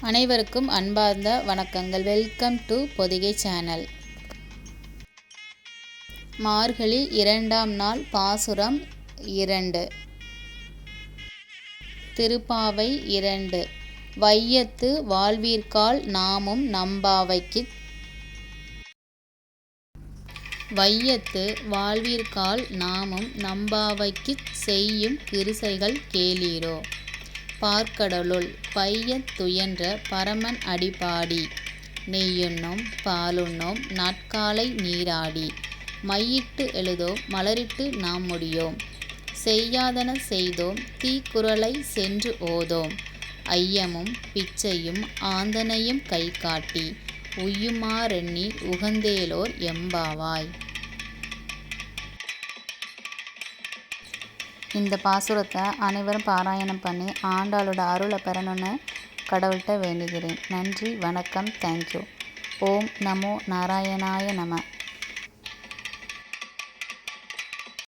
அனைவருக்கும் அன்பார்ந்த வணக்கங்கள். Welcome to Podhigai channel Margazhi இரண்டாம் நாள் பாசுரம் இரண்டு. திருப்பாவை இரண்டு. வையத்து வாழ்வீர்கால் நாமும் நம்பாவைக்கு. வையத்து வாழ்வீர்கால் நாமும் நம்பாவைக்குச் செய்யும் கிருசைகள் கேளீரோ. பார்க்கடலுள் பையத் துயன்ற பரமன் அடிபாடி. நெய்யுண்ணோம் பாலுண்ணோம் நாட்காலை நீராடி. மையிட்டு எழுதோம் மலரிட்டு நாம் முடியோம். செய்யாதன செய்தோம் தீக்குறளை சென்று ஓதோம். ஐயமும் பிச்சையும் ஆந்தனையும் கை காட்டி உய்யுமாறெண்ணி உகந்தேலோர் எம்பாவாய். இந்த பாசுரத்தை அனைவரும் பாராயணம் பண்ணி ஆண்டாளோட அருளை பெறணும்னு கடவுள்கிட்ட வேண்டுகிறேன். நன்றி வணக்கம் தேங்க்யூ ஓம் நமோ நாராயணாய நம.